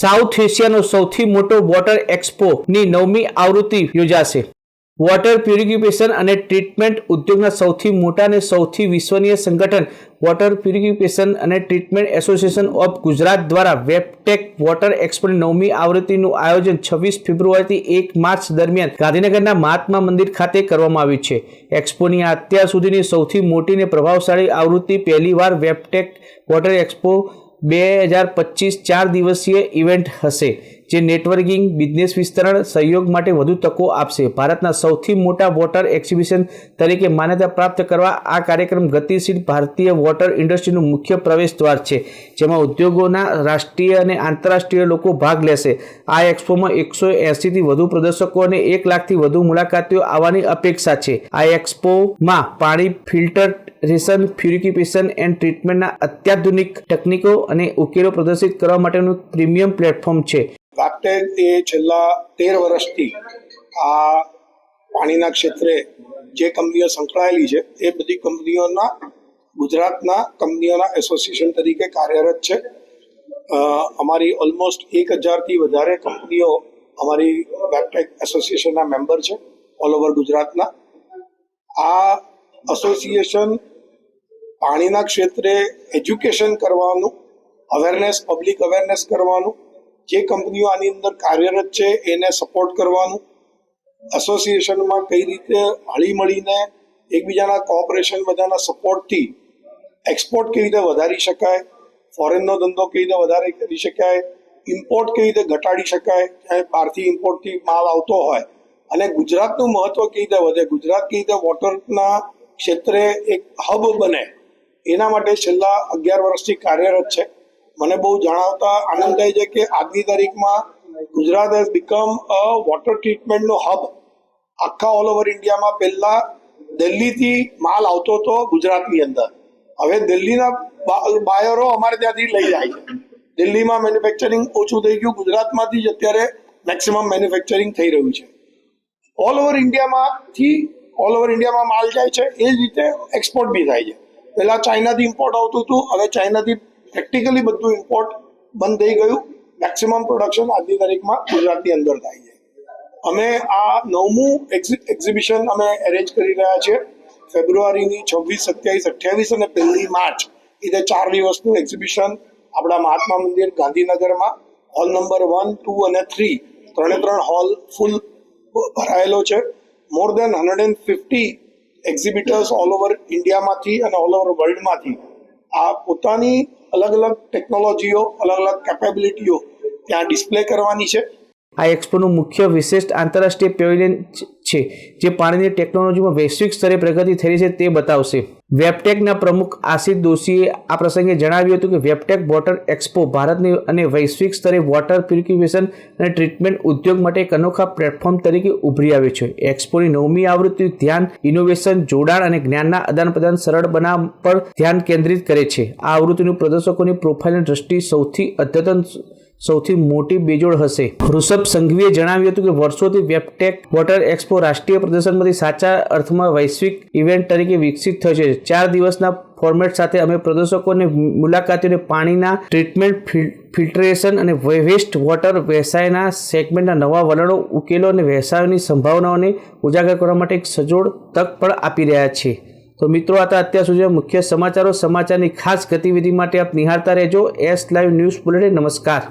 South એશિયાનો સૌથી મોટો water એક્સપોની નવમી આવૃત્તિ યોજાશે. વોટર પ્યુરિફિકેશન અને ટ્રીટમેન્ટ ઉદ્યોગના સૌથી મોટા અને સૌથી વિશ્વનીય સંગઠન water purification and treatment association of Gujarat દ્વારા વેબટેક વોટર એક્સપોની નવમી આવૃત્તિનું આયોજન છવ્વીસ ફેબ્રુઆરીથી એક માર્ચ દરમિયાન ગાંધીનગરના મહાત્મા મંદિર ખાતે કરવામાં આવ્યું છે. એક્સપોની અત્યાર સુધીની સૌથી મોટી અને પ્રભાવશાળી આવૃત્તિ પહેલીવાર વેબટેક વોટર એક્સપો બે હજાર પચીસ ચાર દિવસીય ઇવેન્ટ હશે. જે નેટવર્કિંગ બિઝનેસ વિસ્તરણ, સહયોગ માટે વધુ તકો આપશે. ભારતના સૌથી મોટા વોટર એક્ઝિબિશન તરીકે માન્યતા પ્રાપ્ત કરવા આ કાર્યક્રમ ગતિશીલ ભારતીય વોટર ઇન્ડસ્ટ્રીનું મુખ્ય પ્રવેશ દ્વાર છે, જેમાં ઉદ્યોગોના રાષ્ટ્રીય અને આંતરરાષ્ટ્રીય લોકો ભાગ લેશે. આ એક્સપોમાં એકસો એંસીથી વધુ પ્રદર્શકો અને એક લાખથી વધુ મુલાકાતીઓ આવવાની અપેક્ષા છે. આ એક્સપોમાં પાણી ફિલ્ટર રેશન પ્યુરિફિકેશન એન્ડ ટ્રીટમેન્ટના અત્યાધુનિક તકનીકો અને ઉકેલો પ્રદર્શિત કરવા માટેનું પ્રીમિયમ પ્લેટફોર્મ છે. વાપટેક એ છેલ્લા તેર વર્ષથી આ પાણીના ક્ષેત્રે જે કંપનીઓ સંકળાયેલી છે, એ બધી કંપનીઓના, ગુજરાતના કંપનીઓના એસોસિએશન તરીકે કાર્યરત છે. અમારી ઓલમોસ્ટ એક હજારથી વધારે કંપનીઓ અમારી વેબટેક એસોસિએશનના મેમ્બર છે, ઓલ ઓવર ગુજરાતના. આ એસોસિએશન પાણીના ક્ષેત્રે એજ્યુકેશન કરવાનું, અવેરનેસ, પબ્લિક અવેરનેસ કરવાનું જે કંપનીઓ આની અંદર કાર્યરત છે, એને સપોર્ટ કરવાનું. એસોસિએશનમાં કઈ રીતે હળી મળીને એકબીજાના કોઓપરેશન બધાના સપોર્ટથી એક્સપોર્ટ કેવી રીતે વધારી શકાય ફોરેનનો ધંધો કેવી રીતે વધારે કરી શકાય ઇમ્પોર્ટ કેવી રીતે ઘટાડી શકાય ક્યાંય બહારથી ઇમ્પોર્ટથી માલ આવતો હોય. અને ગુજરાતનું મહત્વ કેવી રીતે વધે? ગુજરાત કેવી રીતે વોટરના ક્ષેત્રે એક હબ બને? એના માટે છેલ્લા અગિયાર વર્ષથી કાર્યરત છે. મને બહુ જણાવતા આનંદ થાય છે કે આજની તારીખમાં Gujarat has become a water ટ્રીટમેન્ટનો hub આખા ઓલ ઓવર ઇન્ડિયામાં પહેલા દિલ્હીથી માલ આવતો હતો ગુજરાતની અંદર. હવે દિલ્હીના બાયરો અમારે ત્યાંથી લઈ જાય છે. દિલ્હીમાં મેન્યુફેક્ચરિંગ ઓછું થઈ ગયું, ગુજરાતમાંથી જ અત્યારે મેક્સિમમ મેન્યુફેક્ચરિંગ થઈ રહ્યું છે. ઓલ ઓવર ઇન્ડિયામાંથી ઓલ ઓવર ઇન્ડિયામાં માલ જાય છે, એ જ રીતે એક્સપોર્ટ બી થાય છે. પહેલાં ચાઇનાથી ઇમ્પોર્ટ આવતું હતું, હવે ચાઇનાથી પ્રેક્ટિકલી બધું ઇમ્પોર્ટ બંધ થઈ ગયું. મેક્સિમમ પ્રોડક્શન આજની તારીખમાં ગુજરાતની અંદર થાય છે. અમે આ નવમું એક્ઝિબિશન અમે એરેન્જ કરી રહ્યા છીએ. ફેબ્રુઆરીની છવ્વીસ, સત્યાવીસ, અઠ્યાવીસ અને પહેલી માર્ચ. એ રીતે ચાર દિવસનું એક્ઝિબિશન આપણા મહાત્મા મંદિર ગાંધીનગરમાં. હોલ નંબર વન ટુ અને થ્રી ત્રણે ત્રણ હોલ ફૂલ ભરાયેલો છે. More than hundred and fifty exhibitors all over ઇન્ડિયામાંથી અને ઓલ ઓવર વર્લ્ડમાંથી આ પોતાની અલગ અલગ ટેકનોલોજીઓ અલગ અલગ કેપેબિલિટીઓ ત્યાં ડિસ્પ્લે કરવાની છે. આ એક્સપોનું મુખ્ય વિશિષ્ટ આંતરરાષ્ટ્રીય પેવેલિયન છે જે પાણીની ટેકનોલોજીમાં વૈશ્વિક સ્તરે પ્રગતિ થઈ છે તે બતાવશે. વેબટેકના પ્રમુખ આશિષ દોશીએ આ પ્રસંગે જણાવ્યું હતું કે વેબટેક વોટર એક્સપો ભારતની અને વૈશ્વિક સ્તરે વોટર પ્યુરિફિકેશન અને ટ્રીટમેન્ટ ઉદ્યોગ માટે એક અનોખા પ્લેટફોર્મ તરીકે ઉભરી આવ્યું છે. એક્સપોની નવમી આવૃત્તિ ધ્યાન, ઇનોવેશન, જોડાણ અને જ્ઞાનના આદાન પ્રદાન સરળ બનાવવા પર ધ્યાન કેન્દ્રિત કરે છે. આ આવૃત્તિનું પ્રદર્શકોની પ્રોફાઇલની દ્રષ્ટિ સૌથી અદ્યતન સૌથી મોટી બેજોડ હશે. ઋષભ સંઘવીએ જણાવ્યું હતું કે વર્ષોથી વેબટેક વોટર એક્સપો રાષ્ટ્રીય પ્રદર્શનમાંથી સાચા અર્થમાં વૈશ્વિક ઇવેન્ટ તરીકે વિકસિત થયો છે. ચાર દિવસના ફોર્મેટ સાથે અમે પ્રદર્શકોને મુલાકાતીઓને પાણીના ટ્રીટમેન્ટ ફિલ્ટરેશન અને વેસ્ટ વોટર વ્યવસાયના સેગમેન્ટના નવા વલણો, ઉકેલો અને વ્યવસાયોની સંભાવનાઓને ઉજાગર કરવા માટે એક સજોડ તક પણ આપી રહ્યા છે તો મિત્રો હતા અત્યાર સુધીના મુખ્ય સમાચારો, સમાચારની ખાસ ગતિવિધિ માટે આપ નિહાળતા રહેજો. એસ લાઈવ ન્યૂઝ બુલેટિન નમસ્કાર.